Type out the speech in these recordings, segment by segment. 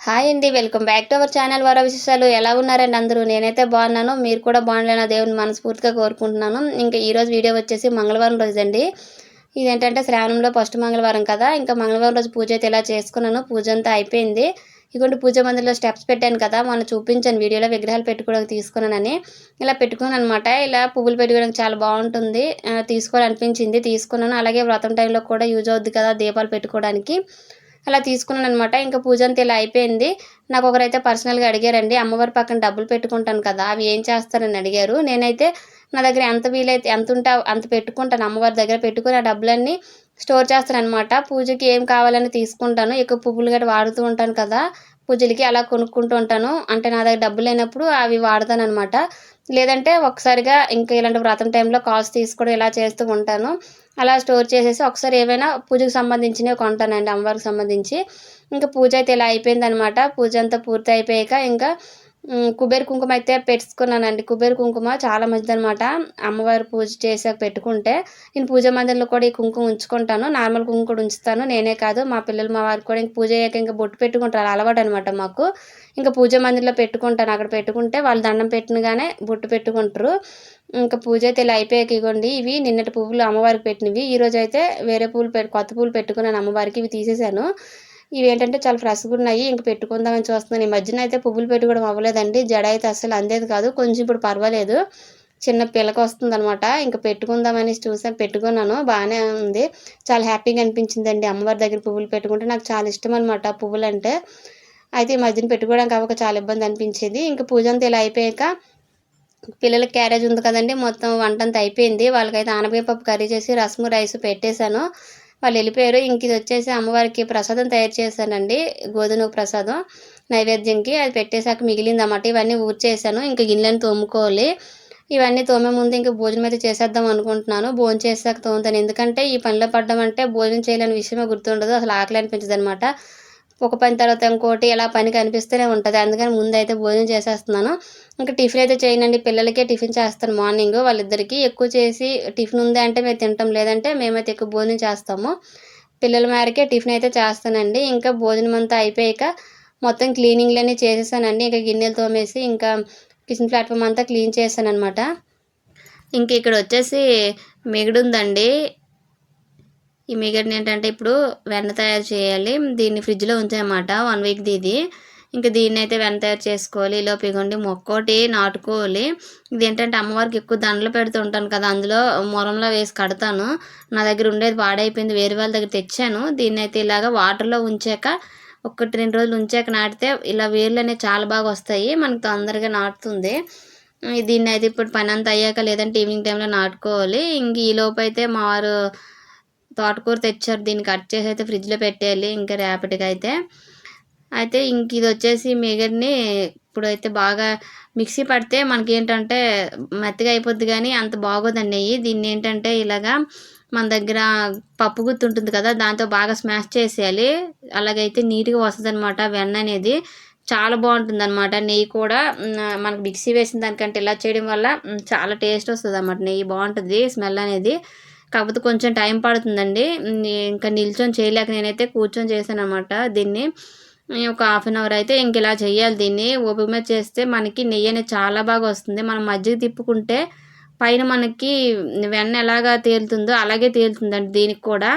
Hi అండి welcome back to our channel వార విశేషాలు. ఎలా ఉన్నారండి అందరూ? నేనైతే బాగున్నాను. మీరు కూడా బాగుండాలని దేవుని మనస్ఫూర్తిగా కోరుకుంటున్నాను. ఇంకా ఈరోజు వీడియో వచ్చేసి మంగళవారం రోజండి ఇదేంటంటే శ్రావణంలో ఫస్ట్ మంగళవారం కదా. ఇంకా మంగళవారం రోజు పూజ అయితే ఇలా చేసుకున్నాను. పూజ అంతా అయిపోయింది. ఇటువంటి పూజ మందిరంలో స్టెప్స్ పెట్టాను కదా. మొన్న చూపించాను వీడియోలో విగ్రహాలు పెట్టుకోవడానికి తీసుకున్నానని. ఇలా పెట్టుకున్నాను అనమాట ఇలా పువ్వులు పెట్టుకోవడానికి చాలా బాగుంటుంది. తీసుకోవాలనిపించింది. తీసుకున్నాను. అలాగే వ్రతం టైంలో కూడా యూజ్ అవుద్ది కదా దీపాలు పెట్టుకోవడానికి. అలా తీసుకున్నాను అనమాట ఇంకా పూజ అంతా ఇలా అయిపోయింది. నాకు ఒకరైతే పర్సనల్గా అడిగారండి అమ్మవారి పక్కన డబ్బులు పెట్టుకుంటాను కదా అవి ఏం చేస్తారని అడిగారు. నేనైతే నా దగ్గర ఎంత వీలైతే ఎంత ఉంటా అంత పెట్టుకుంటాను అమ్మవారి దగ్గర పెట్టుకుని ఆ డబ్బులన్నీ స్టోర్ చేస్తాను అనమాట పూజకి ఏం కావాలని తీసుకుంటాను ఎక్కువ పువ్వులు గట్రా వాడుతూ ఉంటాను కదా పూజలకి అలా కొనుక్కుంటూ ఉంటాను. అంటే నా దగ్గర డబ్బులు లేనప్పుడు అవి వాడతాను అనమాట లేదంటే ఒకసారిగా ఇంకా ఇలాంటి వ్రతం టైంలో కాస్ట్ తీసుకోవడం ఇలా చేస్తూ ఉంటాను. అలా స్టోర్ చేసేసి ఒకసారి ఏమైనా పూజకు సంబంధించినవి కొంటానండి అమ్మవారికి సంబంధించి. ఇంకా పూజ అయితే ఇలా అయిపోయింది అనమాట పూజ అంతా పూర్తి అయిపోయాక ఇంకా కుబేర కుంకుమ అయితే పెట్టుకున్నానండి. కుబేర కుంకుమ చాలా మంచిదనమాట అమ్మవారి పూజ చేసాక పెట్టుకుంటే నేను పూజ మందిరంలో కూడా ఈ కుంకుమ ఉంచుకుంటాను. నార్మల్ కుంకుమ కూడా ఉంచుతాను. నేనే కాదు మా పిల్లలు మా వారికి కూడా ఇంక పూజ అయ్యాక ఇంకా బొట్టు పెట్టుకుంటారు. అలవాటు అనమాట మాకు. ఇంకా పూజ మందిరంలో పెట్టుకుంటాను. అక్కడ పెట్టుకుంటే వాళ్ళు దండం పెట్టినగానే బొట్టు పెట్టుకుంటారు. ఇంకా పూజ అయితే ఇలా అయిపోయాక ఇవ్వండి ఇవి నిన్నటి పువ్వులు అమ్మవారికి పెట్టినవి. ఈరోజు అయితే వేరే పువ్వులు పెట్టు కొత్త పువ్వులు పెట్టుకున్నాను అమ్మవారికి. ఇవి తీసేసాను. ఇవి ఏంటంటే చాలా ఫ్రెష్గా ఉన్నాయి. ఇంక పెట్టుకుందామని చూస్తున్నాను. ఈ మధ్యన అయితే పువ్వులు పెట్టుకోవడం అవ్వలేదండి. జడ అయితే అసలు అందేది కాదు. కొంచెం ఇప్పుడు పర్వాలేదు. చిన్న పిల్లక వస్తుంది అనమాట ఇంకా పెట్టుకుందామని చూసాను. పెట్టుకున్నాను. బాగానే ఉంది. చాలా హ్యాపీగా అనిపించిందండి అమ్మవారి దగ్గర పువ్వులు పెట్టుకుంటే. నాకు చాలా ఇష్టం అనమాట పువ్వులు అంటే అయితే ఈ మధ్యన పెట్టుకోవడానికి అవ్వక చాలా ఇబ్బంది అనిపించేది. ఇంకా పూజ అంతా ఇలా అయిపోయాక పిల్లలకి క్యారేజ్ ఉంది కదండి. మొత్తం వంట అంతా అయిపోయింది. వాళ్ళకైతే ఆనపకాయ పప్పు కర్రీ చేసి రసము రైస్ పెట్టేశాను. వాళ్ళు వెళ్ళిపోయారు. ఇంక ఇది వచ్చేసి అమ్మవారికి ప్రసాదం తయారు చేశానండి. గోధుమ ప్రసాదం నైవేద్యంకి అది పెట్టేశాక మిగిలింది అన్నమాట ఇవన్నీ ఊర్చేసాను ఇంకా గిన్నెలను తోముకోవాలి. ఇవన్నీ తోమే ముందు ఇంకా భోజనం అయితే చేసేద్దాం అనుకుంటున్నాను. భోజనం చేసాక తోముతాను. ఎందుకంటే ఈ పనిలో పడ్డం అంటే భోజనం చేయలేని విషయమే గుర్తుండదు. అసలు ఆకలి అనిపించదు అనమాట ఒక పని తర్వాత ఇంకోటి ఇలా పని కనిపిస్తూనే ఉంటుంది. అందుకని ముందైతే భోజనం చేసేస్తున్నాను. ఇంకా టిఫిన్ అయితే చేయనండి. పిల్లలకే టిఫిన్ చేస్తాను మార్నింగ్. వాళ్ళిద్దరికి ఎక్కువ చేసి టిఫిన్ ఉంది అంటే మేము తింటాం. లేదంటే మేమైతే ఎక్కువ భోజనం చేస్తాము. పిల్లల మేరకే టిఫిన్ అయితే చేస్తానండి. ఇంకా భోజనం అంతా అయిపోయాక మొత్తం క్లీనింగ్లన్నీ చేసేసానండి. ఇంకా గిన్నెలు తోమేసి ఇంకా కిచెన్ ప్లాట్ఫామ్ అంతా క్లీన్ చేశాను అనమాట ఇంక ఇక్కడ వచ్చేసి మిగుడుందండి. ఈ మిగడ్ని ఏంటంటే ఇప్పుడు వెన్న తయారు చేయాలి. దీన్ని ఫ్రిడ్జ్లో ఉంచామన్నమాట వన్ వీక్ది ఇది. ఇంకా దీన్ని అయితే వెన్న తయారు చేసుకోవాలి. ఇలా పిగండి మొక్కోటి నాటుకోవాలి. ఇది ఏంటంటే అమ్మవారికి ఎక్కువ దండలు పెడుతూ ఉంటాను కదా అందులో మొరంలో వేసి కడతాను. నా దగ్గర ఉండేది పాడైపోయింది. వేరే వాళ్ళ దగ్గర తెచ్చాను. దీన్ని అయితే ఇలాగ వాటర్లో ఉంచాక ఒకటి రెండు రోజులు ఉంచాక నాటితే ఇలా వేర్లు అనేవి చాలా బాగా వస్తాయి. మనకు తొందరగా నాటుతుంది. దీన్ని అయితే ఇప్పుడు పని అంతా అయ్యాక లేదంటే ఈవినింగ్ టైంలో నాటుకోవాలి. ఇంక ఈ అయితే మా వారు తోటకూర తెచ్చారు. దీన్ని కట్ చేసి అయితే ఫ్రిడ్జ్లో పెట్టేయాలి ఇంకా రేపటికి అయితే. అయితే ఇంక ఇది వచ్చేసి మిగర్ని ఇప్పుడైతే బాగా మిక్సీ పడితే మనకి ఏంటంటే మెత్తగా అయిపోద్ది కానీ అంత బాగోదండి నెయ్యి. దీన్ని ఏంటంటే ఇలాగా మన దగ్గర పప్పు గుత్తి ఉంటుంది కదా దాంతో బాగా స్మాష్ చేసేయాలి. అలాగైతే నీట్గా వస్తుంది అనమాట వెన్న అనేది. చాలా బాగుంటుంది అనమాట నెయ్యి కూడా మనకు మిక్సీ వేసిన దానికంటే ఇలా చేయడం వల్ల చాలా టేస్ట్ వస్తుంది అనమాట నెయ్యి బాగుంటుంది స్మెల్ అనేది. కాకపోతే కొంచెం టైం పడుతుందండి. ఇంకా నిల్చొని చేయలేక నేనైతే కూర్చొని చేశాను అనమాట దీన్ని ఒక హాఫ్ అన్ అవర్ అయితే ఇంక ఇలా చేయాలి దీన్ని. ఓపిక మీద చేస్తే మనకి నెయ్యి అనేది చాలా బాగా వస్తుంది. మనం మజ్జిగ తిప్పుకుంటే పైన మనకి వెన్న ఎలాగా తేలుతుందో అలాగే తేలుతుందండి దీనికి కూడా.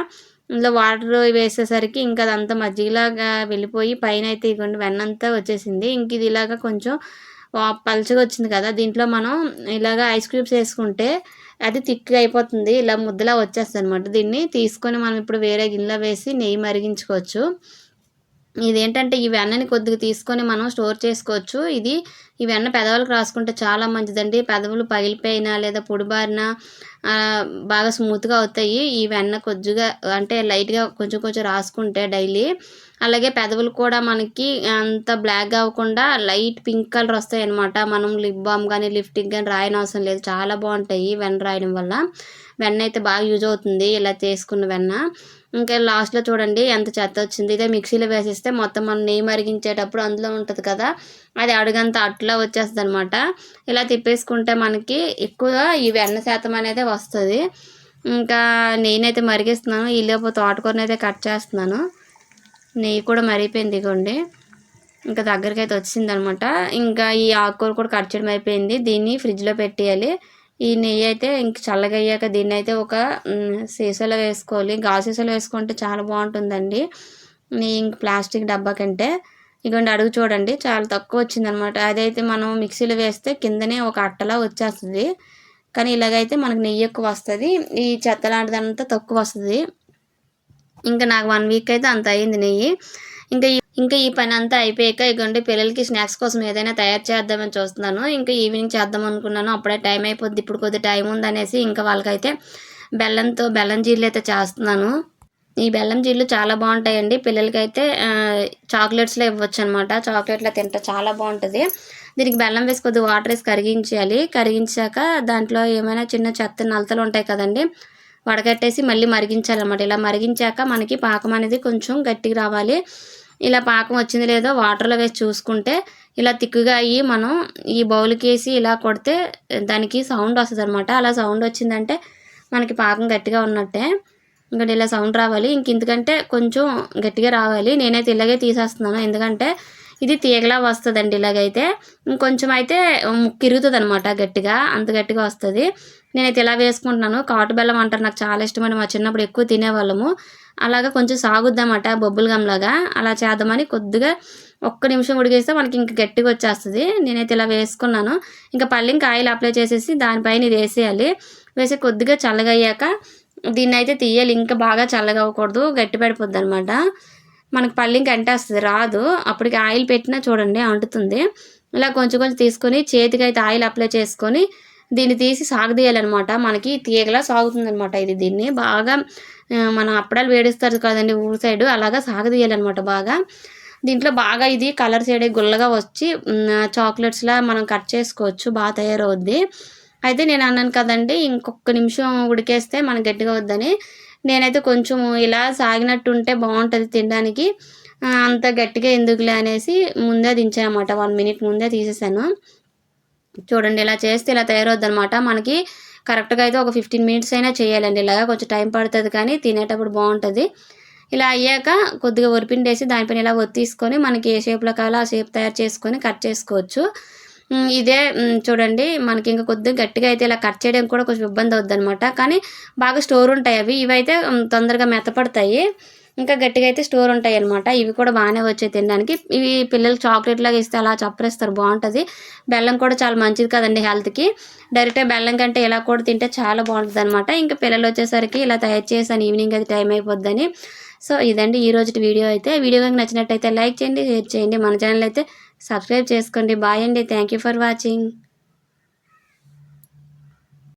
ఇందులో వాటర్ వేసేసరికి ఇంకా అదంతా మజ్జిగలాగా వెళ్ళిపోయి పైన అయితే ఇవ్వండి వెన్న అంతా వచ్చేసింది. ఇంక ఇది ఇలాగా కొంచెం పలుచగా వచ్చింది కదా దీంట్లో మనం ఇలాగ ఐస్ క్యూబ్స్ వేసుకుంటే అది థిక్గా అయిపోతుంది ఇలా ముద్దలా వచ్చేస్తుంది అనమాట దీన్ని తీసుకొని మనం ఇప్పుడు వేరే గిన్నెలో వేసి నెయ్యి మరిగించుకోవచ్చు. ఇదేంటంటే ఈ వెన్నని కొద్దిగా తీసుకొని మనం స్టోర్ చేసుకోవచ్చు. ఇది ఈ వెన్న పెదవులకు రాసుకుంటే చాలా మంచిదండి. పెదవులు పగిలిపోయినా లేదా పొడిబారినా బాగా స్మూత్గా అవుతాయి. ఈ వెన్న కొద్దిగా అంటే లైట్గా కొంచెం కొంచెం రాసుకుంటే డైలీ అలాగే పెదవులు కూడా మనకి అంత బ్లాక్ అవ్వకుండా లైట్ పింక్ కలర్ వస్తాయి అనమాట మనం లిప్ బామ్ కానీ లిప్టిక్ కానీ రాయని అవసరం లేదు. చాలా బాగుంటాయి వెన్న రాయడం వల్ల. వెన్న అయితే బాగా యూజ్ అవుతుంది ఇలా చేసుకున్న వెన్న. ఇంకా లాస్ట్లో చూడండి ఎంత చెత్త వచ్చింది. ఇదే మిక్సీలో వేసేస్తే మొత్తం మనం నెయ్యి మరిగించేటప్పుడు అందులో ఉంటుంది కదా అది అడుగంత అట్లా వచ్చేస్తుంది అనమాట ఇలా తిప్పేసుకుంటే మనకి ఎక్కువగా ఈ వెన్న శాతం అనేది వస్తుంది. ఇంకా నేనైతే మరిగిస్తున్నాను. ఈలోపు తోటకూరని అయితే కట్ చేస్తున్నాను. నెయ్యి కూడా మరిగిపోయింది ఇగోండి. ఇంకా దగ్గరికి అయితే వచ్చిందనమాట. ఇంకా ఈ ఆకుకూర కూడా కట్ చేయడం అయిపోయింది. దీన్ని ఫ్రిడ్జ్లో పెట్టేయాలి. ఈ నెయ్యి అయితే ఇంక చల్లగా అయ్యాక దీన్ని అయితే ఒక సీసాలో వేసుకోవాలి. గాజు సీసాలో వేసుకుంటే చాలా బాగుంటుందండి. నెయ్యి ఇంక ప్లాస్టిక్ డబ్బా కంటే. ఇగోండి అడుగు చూడండి. చాలా తక్కువ వచ్చిందనమాట. అదైతే మనం మిక్సీలో వేస్తే కిందనే ఒక అట్టలా వచ్చేస్తుంది. కానీ ఇలాగైతే మనకు నెయ్యి ఎక్కువ వస్తుంది. ఈ చెత్త లాంటిదంతా తక్కువ వస్తుంది. ఇంకా నాకు వన్ వీక్ అయితే అంత అయింది నెయ్యి. ఇంకా ఇంకా ఈ పని అంతా అయిపోయాక ఇగోండి పిల్లలకి స్నాక్స్ కోసం ఏదైనా తయారు చేద్దామని చూస్తున్నాను. ఇంకా ఈవినింగ్ చేద్దాం అనుకున్నాను. అప్పుడే టైం అయిపోద్ది. ఇప్పుడు కొద్ది టైం ఉందనేసి ఇంకా వాళ్ళకైతే బెల్లంతో బెల్లం జీళ్ళు అయితే చేస్తున్నాను. ఈ బెల్లం జీళ్ళు చాలా బాగుంటాయండి. పిల్లలకైతే చాక్లెట్స్లో ఇవ్వచ్చు అనమాట చాక్లెట్లో తింటే చాలా బాగుంటుంది. దీనికి బెల్లం వేసి కొద్దిగా వాటర్ వేసి కరిగించాలి. కరిగించాక దాంట్లో ఏమైనా చిన్న చెత్త నలతలు ఉంటాయి కదండి వడగట్టేసి మళ్ళీ మరిగించాలన్నమాట. ఇలా మరిగించాక మనకి పాకం అనేది కొంచెం గట్టిగా రావాలి. ఇలా పాకం వచ్చింది లేదో వాటర్లో వేసి చూసుకుంటే ఇలా తిక్కుగా అయ్యి మనం ఈ బౌల్కి వేసి ఇలా కొడితే దానికి సౌండ్ వస్తుంది అనమాట అలా సౌండ్ వచ్చిందంటే మనకి పాకం గట్టిగా ఉన్నట్టే. ఇంకా ఇలా సౌండ్ రావాలి. ఇంక ఎందుకంటే కొంచెం గట్టిగా రావాలి. నేనైతే ఇలాగే తీసేస్తున్నాను. ఎందుకంటే ఇది తీగలా వస్తుందండి ఇలాగైతే. ఇంకొంచెం అయితే కిరుగుతుంది అనమాట గట్టిగా అంత గట్టిగా వస్తుంది. నేనైతే ఇలా వేసుకుంటున్నాను. కాటు బెల్లం అంటారు నాకు చాలా ఇష్టమని మా చిన్నప్పుడు ఎక్కువ తినేవాళ్ళము. అలాగా కొంచెం సాగుద్దామట బొబ్బులు గమ్లాగా అలా చేద్దామని కొద్దిగా ఒక్క నిమిషం ఉడికేస్తే మనకి ఇంక గట్టిగా వచ్చేస్తుంది. నేనైతే ఇలా వేసుకున్నాను. ఇంకా పల్లింకి ఆయిల్ అప్లై చేసేసి దానిపైన ఇది వేసేయాలి. వేసి కొద్దిగా చల్లగయ్యాక దీన్ని అయితే తీయాలి. ఇంకా బాగా చల్లగా అవ్వకూడదు గట్టి పడిపోద్ది అనమాట మనకు పల్లింకి అంటేస్తుంది రాదు. అప్పటికి ఆయిల్ పెట్టినా చూడండి అంటుతుంది. ఇలా కొంచెం కొంచెం తీసుకొని చేతికి అయితే ఆయిల్ అప్లై చేసుకొని దీన్ని తీసి సాగదీయాలన్నమాట. మనకి తీగలా సాగుతుందనమాట ఇది దీన్ని. బాగా మన మనం అప్పడాలు వేడిస్తారు కదండి ఊరు సైడ్ అలాగా సాగదీయాలన్నమాట బాగా. దీంట్లో బాగా ఇది కలర్ షేడ్ గుల్లగా వచ్చి చాక్లెట్స్లా మనం కట్ చేసుకోవచ్చు బాగా తయారవుద్ది. అయితే నేను అన్నాను కదండి ఇంకొక నిమిషం ఉడికేస్తే మనకి గట్టిగా వద్దని. నేనైతే కొంచెం ఇలా సాగినట్టు ఉంటే బాగుంటుంది తినడానికి అంత గట్టిగా ఎందుకులే అనేసి ముందే దించానమాట. వన్ మినిట్ ముందే తీసేసాను. చూడండి ఇలా చేస్తే ఇలా తయారవుద్ది అనమాట మనకి కరెక్ట్గా అయితే ఒక ఫిఫ్టీన్ మినిట్స్ అయినా చేయాలండి. ఇలాగా కొంచెం టైం పడుతుంది కానీ తినేటప్పుడు బాగుంటుంది ఇలా అయ్యాక కొద్దిగా ఉరిపిండేసి దానిపైన ఇలా ఒత్తిసుకొని మనకి ఏ షేప్లో కావాలో ఆ షేప్ తయారు చేసుకొని కట్ చేసుకోవచ్చు. ఇదే చూడండి మనకి ఇంకా కొద్దిగా గట్టిగా అయితే ఇలా కట్ చేయడానికి కూడా కొంచెం ఇబ్బంది అవుద్ది అనమాట కానీ బాగా స్టోర్ ఉంటాయి అవి. ఇవైతే అయితే తొందరగా మెత్తపడతాయి. ఇంకా గట్టిగా అయితే స్టోర్ ఉంటాయి అనమాట ఇవి కూడా బాగానే వచ్చాయి తినడానికి. ఇవి పిల్లలు చాక్లెట్ లాగా ఇస్తే అలా చప్పరేస్తారు బాగుంటుంది. బెల్లం కూడా చాలా మంచిది కదండి హెల్త్కి డైరెక్ట్గా బెల్లం కంటే ఇలా కూడా తింటే చాలా బాగుంటుంది అనమాట ఇంకా పిల్లలు వచ్చేసరికి ఇలా తయారు చేశాను ఈవినింగ్ అది టైం అయిపోద్దని. సో ఇదండి ఈ రోజు వీడియో అయితే. వీడియో కనుక నచ్చినట్టయితే లైక్ చేయండి షేర్ చేయండి. మన ఛానల్ అయితే సబ్స్క్రైబ్ చేసుకోండి. బాయ్ అండి. Thank you for watching